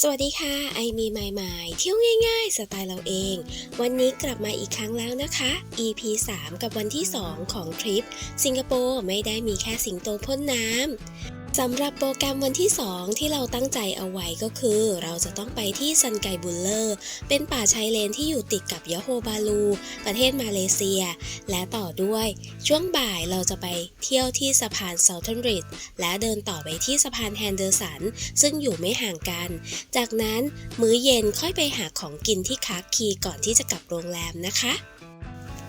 สวัสดีค่ะ ไอมีใหม่ๆเที่ยวง่ายๆ สไตล์เราเอง วันนี้กลับมาอีกครั้งแล้วนะคะ EP 3 กับวันที่ 2 ของทริป สิงคโปร์ไม่ได้มีแค่สิงโตพ่นน้ำ สำหรับโปรแกรมวันที่ 2 ที่เราตั้งใจเอาไว้ก็คือ เราจะต้องไปที่ซันไกบุลเลอร์ เป็นป่าชายเลนที่อยู่ติดกับยะโฮบาลู ประเทศมาเลเซีย และต่อด้วย ช่วงบ่ายเราจะไปเที่ยวที่สะพานเซา t ท r n ริดและเดินต่อไปที่สะพานแฮนเดอร์สัน ซึ่งอยู่ไม่ห่างกัน จากนั้นมื้อเย็นค่อยไปหาของกินที่คาร์คีก่อนที่จะกลับโรงแรมนะคะ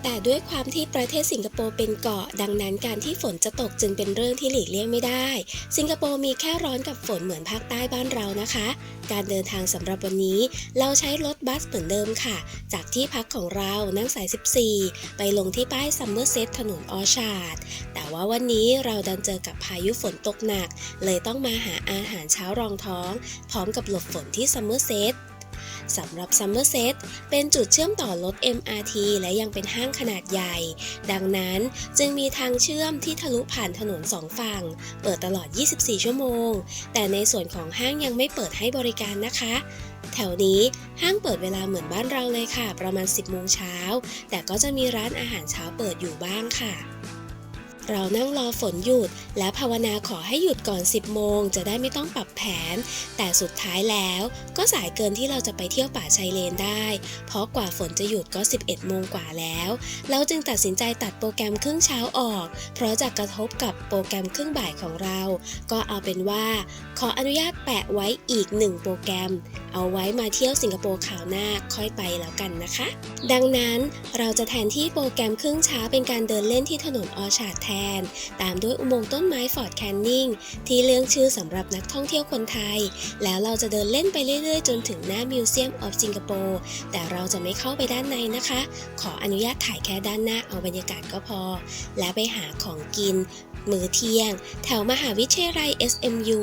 แต่ด้วยความที่ประเทศสิงคโปร์เป็นเกาะ ดังนั้นการที่ฝนจะตกจึงเป็นเรื่องที่หลีกเลี่ยงไม่ได้ สิงคโปร์มีแค่ร้อนกับฝนเหมือนภาคใต้บ้านเรานะคะ การเดินทางสำหรับวันนี้ เราใช้รถบัสเหมือนเดิมค่ะ จากที่พักของเรานั่งสาย 14 ไปลงที่ป้ายซัมเมอร์เซตถนนออชาร์ดแต่ว่าวันนี้เราดันเจอกับพายุฝนตกหนัก เลยต้องมาหาอาหารเช้ารองท้อง พร้อมกับหลบฝนที่ซัมเมอร์เซต สำหรับ Summer Set เป็นจุดเชื่อมต่อรถ MRT และยังเป็นห้างขนาดใหญ่ ดังนั้นจึงมีทางเชื่อมที่ทะลุผ่านถนนสองฝั่ง เปิดตลอด 24 ชั่วโมง แต่ในส่วนของห้างยังไม่เปิดให้บริการนะคะ แถวนี้ห้างเปิดเวลาเหมือนบ้านเราเลยค่ะ ประมาณ 10 โมงเช้า แต่ก็จะมีร้านอาหารเช้าเปิดอยู่บ้างค่ะ เรานั่งรอฝนหยุด และภาวนาขอให้หยุดก่อน 10 โมง จะได้ไม่ต้องปรับแผน แต่สุดท้ายแล้วก็สายเกินที่เราจะไปเที่ยวป่าชายเลนได้ เพราะกว่าฝนจะหยุดก็ 11 โมงกว่าแล้ว เราจึงตัดสินใจตัดโปรแกรมครึ่งเช้าออก เพราะจะกระทบกับโปรแกรมครึ่งบ่ายของเรา ก็เอาเป็นว่า ขออนุญาตแปะไว้อีกหนึ่งโปรแกรม เอาไว้มาเที่ยวสิงคโปร์ข่าวหน้าค่อยไปแล้วกันนะคะ ดังนั้นเราจะแทนที่โปรแกรมครึ่งเช้าเป็นการเดินเล่นที่ถนนออชาร์ดแทน ตามด้วยอุโมงค์ต้นไม้ฟอร์ดแคนนิงที่เรื่องชื่อสำหรับนักท่องเที่ยวคนไทย แล้วเราจะเดินเล่นไปเรื่อยๆ จนถึงหน้ามิวเซียมออฟสิงคโปร์แต่เราจะไม่เข้าไปด้านในนะคะ ขออนุญาตถ่ายแค่ด้านหน้าเอาบรรยากาศก็พอ และไปหาของกินมื้อเที่ยง แถวมหาวิทยาลัย SMU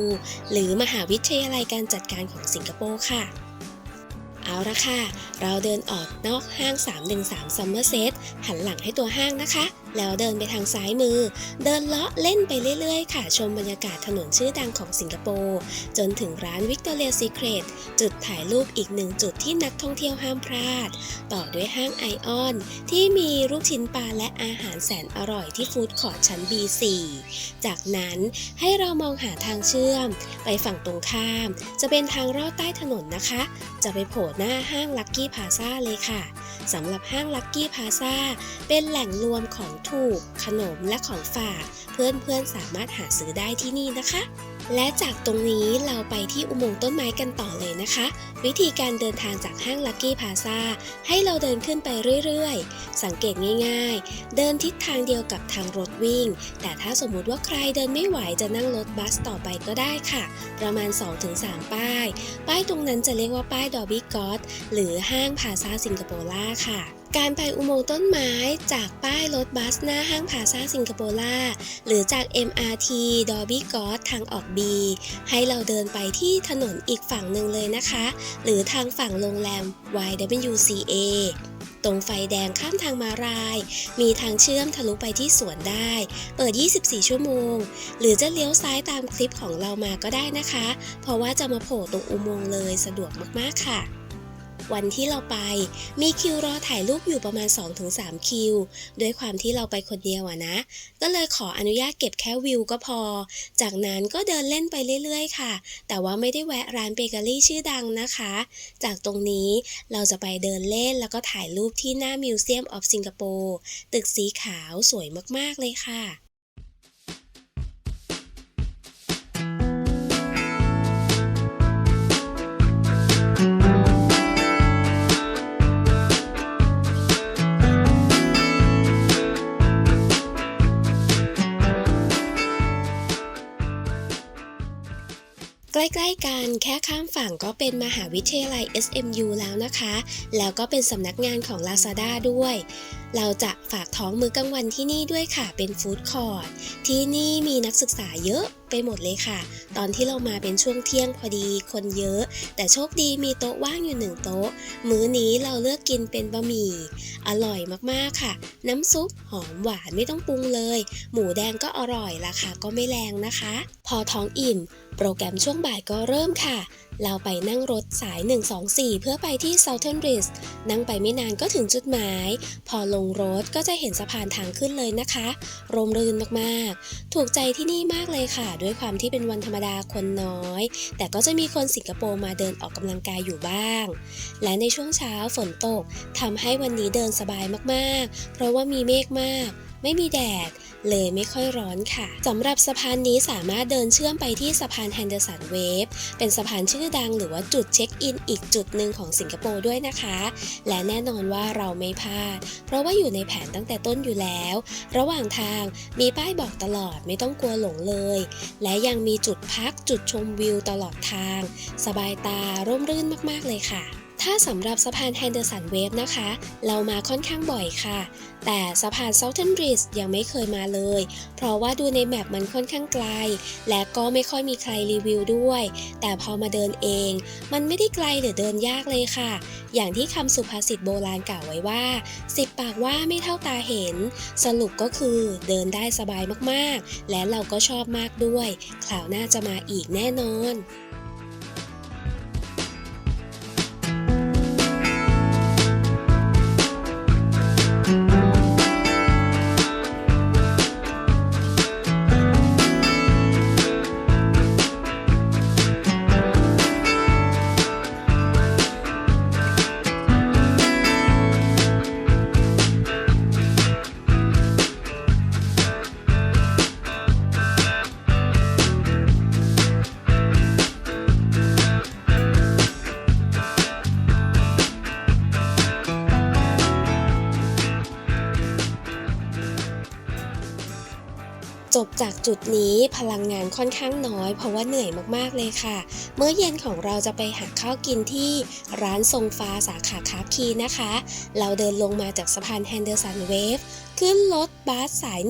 หรือมหาวิทยาลัยการจัดการของสิงคโปร์ค่ะเอาละค่ะ เราเดินออกนอกห้าง 313 Somerset หันหลังให้ตัวห้างนะคะ แล้วเดินไปทางซ้ายมือ เดินเลาะเล่นไปเรื่อยๆ ค่ะ ชมบรรยากาศถนนชื่อดังของสิงคโปร์จนถึงร้าน Victoria Secret จุดถ่ายรูปอีกหนึ่งจุดที่นักท่องเที่ยวห้ามพลาด ต่อด้วยห้างไอออน ที่มีลูกชิ้นปลาและอาหารแสนอร่อยที่ฟู้ดคอร์ทชั้น B4 จากนั้นให้เรามองหาทางเชื่อม ไปฝั่งตรงข้าม จะเป็นทางลอดใต้ถนนนะคะ จะไปโผล่หน้าห้างลั c กี้พาซาเลยค่ะ สำหรับห้างลักกี้พาซาเป็นแหล่งรวมของถูก ขนมและของฝาก เพื่อนๆสามารถหาซื้อได้ที่นี่นะคะ และจากตรงนี้เราไปที่อุโมงค์ต้นไม้กันต่อเลยนะคะ วิธีการเดินทางจากห้างลั c กี้พาซาให้เราเดินขึ้นไปเรื่อยๆ สังเกตง่ายๆ เดินทิศทางเดียวกับทางรถวิ่ง แต่ถ้าสมมุติว่าใครเดินไม่ไหวจะนั่งรถบัสต่อไปก็ได้ค่ะ ประมาณ 2-3 ป้าย ป้ายตรงนั้นจะเรียกว่าป้ายดอ b บี้กอ d หรือห้างพาซาสิงคโปร์ล่าค่ะ การไปอุโมงค์ต้นไม้จากป้ายรถบัสหน้าห้างพาซาสิงคโปร์ล่าหรือจาก MRT ดอ b บี้กอ d ทางออก B ให้เราเดินไปที่ถนนอีกฝั่งหนึ่งเลยนะคะ หรือทางฝั่งโรงแรม YWCA ตรงไฟแดงข้ามทางมาลาย มีทางเชื่อมทะลุไปที่สวนได้ เปิด 24 ชั่วโมง หรือจะเลี้ยวซ้ายตามคลิปของเรามาก็ได้นะคะ เพราะว่าจะมาโผล่ตรงอุโมงค์เลยสะดวกมากๆค่ะ วันที่เราไปมีคิวรอถ่ายรูปอยู่ประมาณ 2-3 คิว ด้วยความที่เราไปคนเดียวอะนะ ก็เลยขออนุญาตเก็บแค่วิวก็พอ จากนั้นก็เดินเล่นไปเรื่อยๆ ค่ะ แต่ว่าไม่ได้แวะร้านเบเกอรี่ชื่อดังนะคะ จากตรงนี้เราจะไปเดินเล่นแล้วก็ถ่ายรูปที่หน้ามิวเซียมออฟสิงคโปร์ตึกสีขาวสวยมากๆเลยค่ะ ใกล้ๆกันแค่ข้ามฝั่งก็เป็นมหาวิทยาลัย SMU แล้วนะคะ แล้วก็เป็นสำนักงานของ Lazada ด้วย เราจะฝากท้องมื้อกลางวันที่นี่ด้วยค่ะ เป็นฟู้ดคอร์ทที่นี่มีนักศึกษาเยอะไปหมดเลยค่ะ ตอนที่เรามาเป็นช่วงเที่ยงพอดีคนเยอะ แต่โชคดีมีโต๊ะว่างอยู่หนึ่งโต๊ะ มื้อนี้เราเลือกกินเป็นบะหมี่ อร่อยมากๆค่ะ น้ำซุปหอมหวานไม่ต้องปรุงเลย หมูแดงก็อร่อยราคาก็ไม่แรงนะคะ พอท้องอิ่มโปรแกรมช่วงบ่ายก็เริ่มค่ะ เราไปนั่งรถสาย 124 เพื่อไปที่ Southern Bridge นั่งไปไม่นานก็ถึงจุดหมาย พอลงรถก็จะเห็นสะพานทางขึ้นเลยนะคะ ร่มรื่นมากๆ ถูกใจที่นี่มากเลยค่ะ ด้วยความที่เป็นวันธรรมดาคนน้อย แต่ก็จะมีคนสิงคโปร์มาเดินออกกำลังกายอยู่บ้าง และในช่วงเช้าฝนตกทำให้วันนี้เดินสบายมากๆ เพราะว่ามีเมฆมาก ไม่มีแดด เลยไม่ค่อยร้อนค่ะสำหรับสะพานนี้สามารถเดินเชื่อมไปที่สะพานแฮนเดอร์สันเวฟเป็นสะพานชื่อดังหรือว่าจุดเช็คอินอีกจุดหนึ่งของสิงคโปร์ด้วยนะคะ และแน่นอนว่าเราไม่พลาด เพราะว่าอยู่ในแผนตั้งแต่ต้นอยู่แล้ว ระหว่างทางมีป้ายบอกตลอดไม่ต้องกลัวหลงเลย และยังมีจุดพักจุดชมวิวตลอดทาง สบายตาร่มรื่นมากๆเลยค่ะ ถ้าสำหรับสะพานแฮนเดอร์สันเวฟนะคะ เรามาค่อนข้างบ่อยค่ะ แต่สะพาน Southern Bridge ยังไม่เคยมาเลย เพราะว่าดูในแมปมันค่อนข้างไกล และก็ไม่ค่อยมีใครรีวิวด้วย แต่พอมาเดินเอง มันไม่ได้ไกลหรือเดินยากเลยค่ะ อย่างที่คำสุภาษิตโบราณกล่าวไว้ว่าสิบปากว่าไม่เท่าตาเห็น สรุปก็คือเดินได้สบายมากๆ และเราก็ชอบมากด้วยคราวหน้าจะมาอีกแน่นอน จบจากจุดนี้พลังงานค่อนข้างน้อย เพราะว่าเหนื่อยมากๆเลยค่ะ เมื่อเย็นของเราจะไปหาข้าวกินที่ร้านทรงฟ้าสาขาคาคีนะคะ เราเดินลงมาจากสะพานแฮนเดอร์สันเวฟขึ้นรถบัสสาย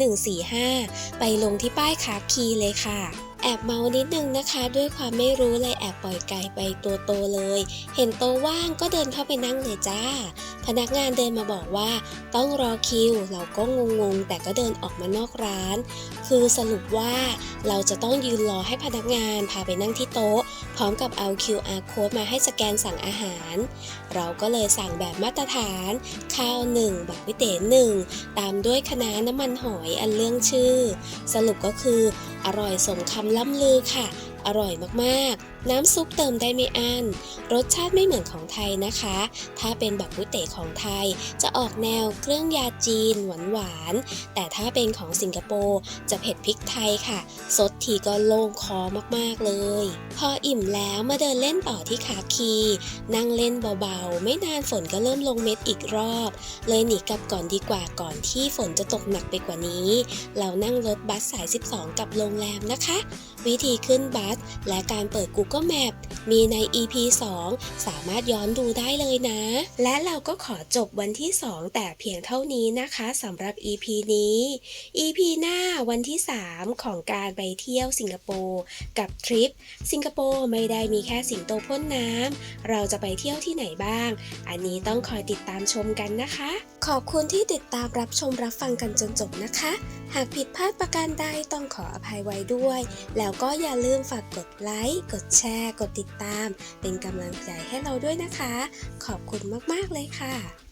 145 ไปลงที่ป้ายคาคีเลยค่ะแอบเมานิดนึงนะคะ ด้วยความไม่รู้เลยแอบปล่อยไก่ไปตัวโตเลย เห็นโตว่างก็เดินเข้าไปนั่งเลยจ้าพนักงานเดินมาบอกว่าต้องรอคิว เราก็งงๆ แต่ก็เดินออกมานอกร้าน คือสรุปว่าเราจะต้องยืนรอให้พนักงานพาไปนั่งที่โต๊ะ พร้อมกับเอา QR code มาให้สแกนสั่งอาหาร เราก็เลยสั่งแบบมาตรฐาน ข้าวหนึ่งบักวิเต๋หนึ่งตามด้วยคะน้าน้ำมันหอยอันเรื่องชื่อ สรุปก็คืออร่อยสมคำล่ำลือค่ะ อร่อยมากๆ น้ำซุปเติมได้ไม่อั้นรสชาติไม่เหมือนของไทยนะคะ ถ้าเป็นบักก๋วยเตของไทยจะออกแนวเครื่องยาจีนหวานๆแต่ถ้าเป็นของสิงคโปร์จะเผ็ดพริกไทยค่ะสดทีก็โล่งคอมากๆเลย พออิ่มแล้วมาเดินเล่นต่อที่คาคี นั่งเล่นเบาๆ ไม่นานฝนก็เริ่มลงเม็ดอีกรอบ เลยหนีกลับก่อนดีกว่าก่อนที่ฝนจะตกหนักไปกว่านี้ เรานั่งรถบัสสาย 12 กับโรงแรมนะคะ วิธีขึ้นบัสและการเปิด Google Map มีใน EP 2 สามารถย้อนดูได้เลยนะ และเราก็ขอจบวันที่ 2 แต่เพียงเท่านี้นะคะสำหรับ EP นี้ EP หน้าวันที่ 3 ของการไปเที่ยวสิงคโปร์กับทริป สิงคโปร์ไม่ได้มีแค่สิงโตพ่นน้ำเราจะไปเที่ยวที่ไหนบ้าง อันนี้ต้องคอยติดตามชมกันนะคะ ขอบคุณที่ติดตามรับชมรับฟังกันจนจบนะคะ หากผิดพลาดประการใดต้องขออภัยไว้ด้วย แล้วก็อย่าลืมฝาก กดไลค์ กดแชร์ กดติดตาม เป็นกำลังใจให้เราด้วยนะคะ ขอบคุณมาก ๆ เลยค่ะ